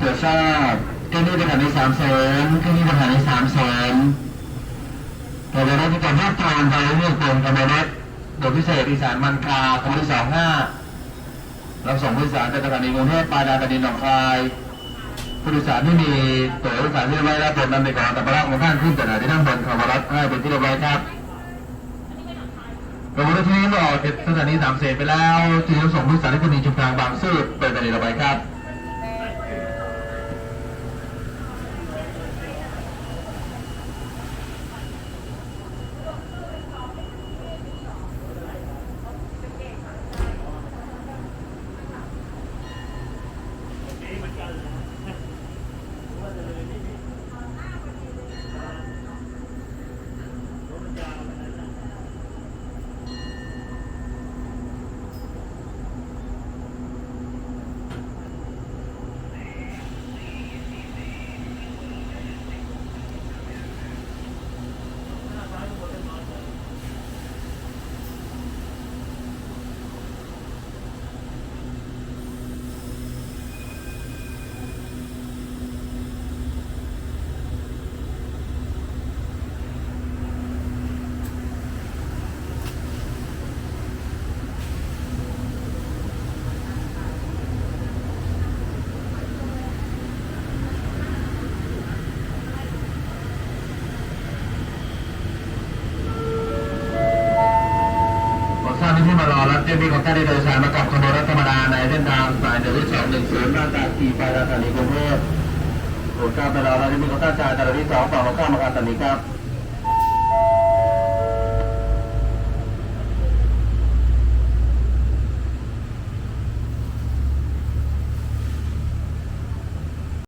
ตรวจทราบเครื่องนี้สถานีสามแสนเครื่องนี้สถานีสามแสนแต่ในรัชกาลที่ตอนไปเรื่องกรมกำนัดโดยพิเศษอีสานมันคาคำที่สองห้ารับส่งผู้โดยสารจากสถานีกรุงเทพปาดาตะดินหนองคายผู้โดยสารที่มีตั๋วผู้โดยสารที่เรียบร้อยแล้วโปรดนำเอกสารตับประของท่านขึ้นจากไหนที่นั่งบนขบวนรถให้เป็นที่เรียบร้อยครับขบวนรถที่นี้ออกจากสถานีสามเสนไปแล้วที่จะส่งผู้โดยสารที่สถานีชุมทางบางซื่อเป็นสถานีต่อไปครับ ขอทราบที่มารอรับเจ้าหน้าที่ของท่านได้โดยสารมากับขบวนรถธรรมดาในเส้นทางสายเดินที่สองหนึ่งศูนย์บ้านตากีไปราชานีกรุงเทพโปรดทราบไปรอรับเจ้าหน้าที่ของท่านชายตลาดที่สองฝั่งตรงข้ามมาการสันนิครับ